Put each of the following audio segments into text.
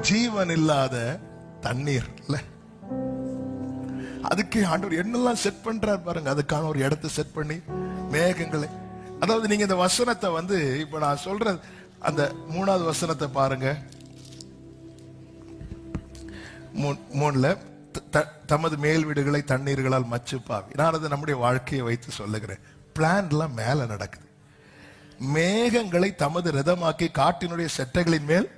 ஜீவன் இல்லாத தண்ணீர் இல்ல? அதுக்கே ஆண்டவர் என்னெல்லாம் செட் பண்றாரு பாருங்க. அதுக்கான ஒரு இடத்தை செட் பண்ணி மேகங்களை. அதாவது நீங்க இந்த வசனத்தை வந்து இப்ப நான் சொல்ற அந்த மூணாவது வசனத்தை பாருங்க. மூணுல த- தமது மேல் வீடுகளை தண்ணீர்களால் மச்சுப்பாவி நான் அதை நம்முடைய வாழ்க்கையை வைத்து சொல்லுகிறேன். பிளான்லாம் மேல நடக்குது. மேகங்களை தமது ரதமாக்கி காட்டினுடைய செட்டைகளின் மேல்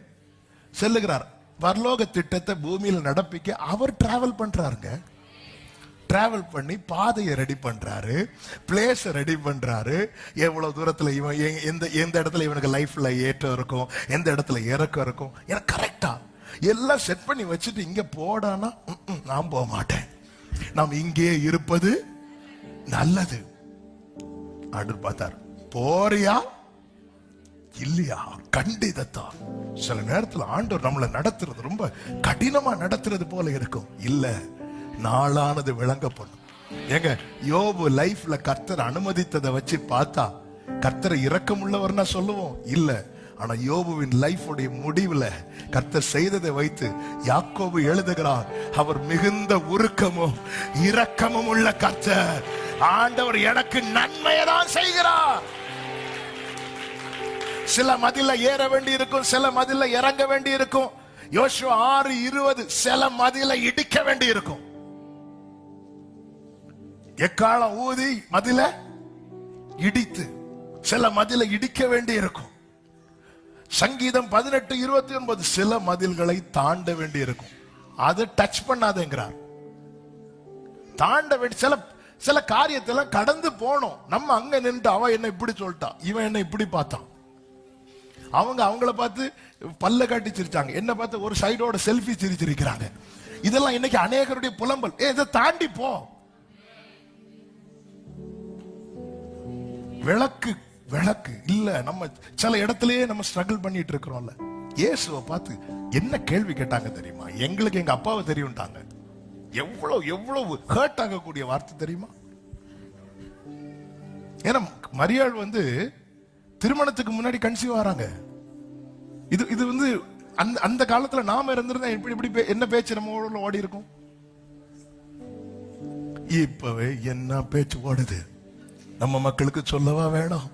செல்லுகிறார். பரலோக திட்டத்தை பூமியில் நடப்பிக்க அவர் டிராவல் பண்றாருங்க. டிராவல் பண்ணி பாதையை ரெடி பண்றாரு. பிளேஸை ரெடி பண்றாரு. எவ்வளவு தூரத்தில் இவன் எ- எந்த எந்த இடத்துல இவனுக்கு லைஃப்ல ஏற்றம் இருக்கும் எந்த இடத்துல இறக்கம் இருக்கும் எனக்கு கரெக்டா எல்லாம் செட் பண்ணி வச்சுட்டு இங்க போடானா நான் போக மாட்டேன். நாம் இங்கே இருப்பது நல்லது. அப்படின்னு பார்த்தார். போறியா? இல்லையா? கண்டிதத்தான் சில நேரத்துல ஆண்டவர் நம்மளை நடத்துறது ரொம்ப கடினமா நடத்துறது போல இருக்கும். இல்ல நாளானது விளங்கப்படும். ஏங்க யோபு லைஃப்ல கர்த்தர் அனுமதித்ததை வச்சு பார்த்தா கர்த்தரை இறக்கம் உள்ளவர்னா சொல்லுவோம். இல்ல ஆனா யோபுவின் லைஃபுடைய முடிவுல கர்த்தர் செய்ததை வைத்து யாக்கோபு எழுதுகிறார் அவர் மிகுந்த உருக்கமும் இரக்கமும் உள்ள கர்த்தர். ஆண்டவர் எனக்கு நன்மையை தான் செய்கிறார். சில மதில ஏற வேண்டி இருக்கும் சில மதில இறங்க வேண்டி இருக்கும் யோசுவா ஆறு இருபது சில மதில இடிக்க வேண்டி இருக்கும் எக்காலம் ஊதி மதில இடித்து சில மதில இடிக்க வேண்டி இருக்கும் சங்கீதம் பதினெட்டு இருபத்தி ஒன்பது சில மதில்களை தாண்ட வேண்டி இருக்கும் அது டச் பண்ணாதேங்கிறார். தாண்ட வேண்டி சில சில காரியத்தெல்லாம் கடந்து போனோம். நம்ம அங்க நின்று அவன் என்ன இப்படி சொல்லிட்டான் இவன் என்ன இப்படி பார்த்தான். அவங்க அவங்கள பார்த்து பல்ல காட்டி சிரிச்சாங்க. என்ன பார்த்து ஒரு சைடோட செல்ஃபி சிரிச்சிருக்கிறாங்க. இதெல்லாம் இன்னைக்கு அநேகருடைய புலம்பல். ஏ இதை தாண்டி போ. விளக்கு விளக்கு. இல்ல நம்ம சில இடத்துலயே நம்ம ஸ்ட்ரகிள் பண்ணிட்டு இருக்கிறோம்ல. இயேசுவை பார்த்து என்ன கேள்வி கேட்டாங்க தெரியுமா? எங்களுக்கு எங்க அப்பாவை தெரியும்ட்டாங்க. எவ்வளவு எவ்வளவு ஹர்ட் ஆகக்கூடிய வார்த்தை தெரியுமா? ஏன்னா மரியாள் வந்து திருமணத்துக்கு முன்னாடி கன்சீவ் ஆறாங்க. இது இது வந்து அந்த அந்த காலத்துல நாம இருந்திருந்தா இப்படி இப்படி பே- என்ன பேச்சு நம்ம ஊர்ல ஓடி இருக்கும்? இப்பவே என்ன பேச்சு ஓடுது? நம்ம மக்களுக்கு சொல்லவா வேணும்.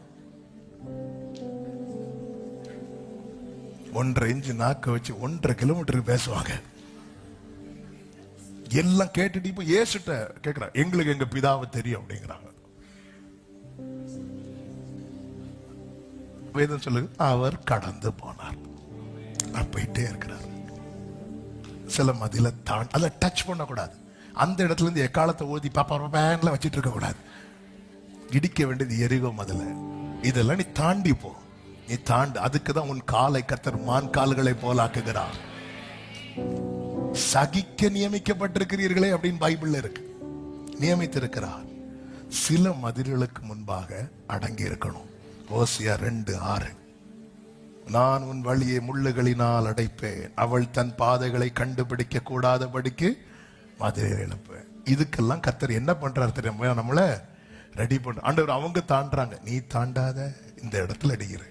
ஒன்றரை இன்ச்சு நாக்க வச்சு ஒன்றரை கிலோமீட்டருக்கு பேசுவாங்க. எல்லாம் கேட்டுட்டு இப்ப ஏசுட்ட கேக்குறா எங்களுக்கு எங்க பிதாவை தெரியும் அப்படிங்கிறாங்க. வேதம் சொல்லுங்க. அவர் கடந்து போனார். போயிட்டே இருக்கிறார். சில மதியில தான் அதை டச் பண்ணக்கூடாது. அந்த இடத்துல இருந்து எக்காலத்தை ஊதி பாப்பா பேன்ல வச்சிட்டு இருக்க கூடாது இடிக்க வேண்டியது எரிகோ மதில. இதெல்லாம் நீ தாண்டி போ. நீ தாண்டு அதுக்கு தான் உன் காலை கத்தர் மான் கால்களை போலாக்குகிறார் சகிக்க நியமிக்கப்பட்டிருக்கிறீர்களே அப்படின்னு பைபிள்ல இருக்கு. நியமித்திருக்கிறார். சில மதில்களுக்கு முன்பாக அடங்கி இருக்கணும். ஓசியா ரெண்டு ஆறு. நான் உன் வழியை முள்ளுகளினால் அடைப்பேன். அவள் தன் பாதைகளை கண்டுபிடிக்க கூடாதபடிக்கு மதுரை எழுப்பேன் இதுக்கெல்லாம் கத்தர் என்ன பண்றாரு தெரியுமா? நம்மள ரெடி பண்ண ஆண்டவர் அவங்க தாண்டாங்க. நீ தாண்டாத. இந்த இடத்துல அடிக்கிற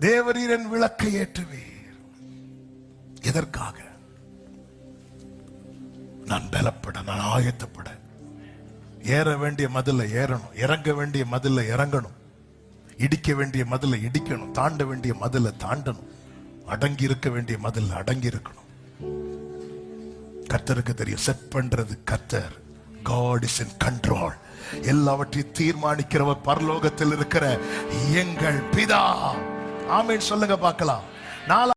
தேவரீரன் விளக்கை ஏற்றுவீர். எதற்காக? நான் பலப்பட நான் ஆயத்தப்பட ஏற வேண்டிய மதில ஏறணும். இறங்க வேண்டிய மதில இறங்கணும். இடிக்க வேண்டிய மதில இடிக்கணும். தாண்ட வேண்டிய மதில தாண்டணும். அடங்கி இருக்க வேண்டிய மதில் அடங்கி இருக்கணும். கர்த்தருக்கு தெரியும். செட் பண்றது கர்த்தர். காட் இஸ் இன் கண்ட்ரோல் எல்லாவற்றையும் தீர்மானிக்கிறவர் பரலோகத்தில் இருக்கிற எங்கள் பிதா. ஆமீன். சொல்லுங்க பார்க்கலாம். நாலா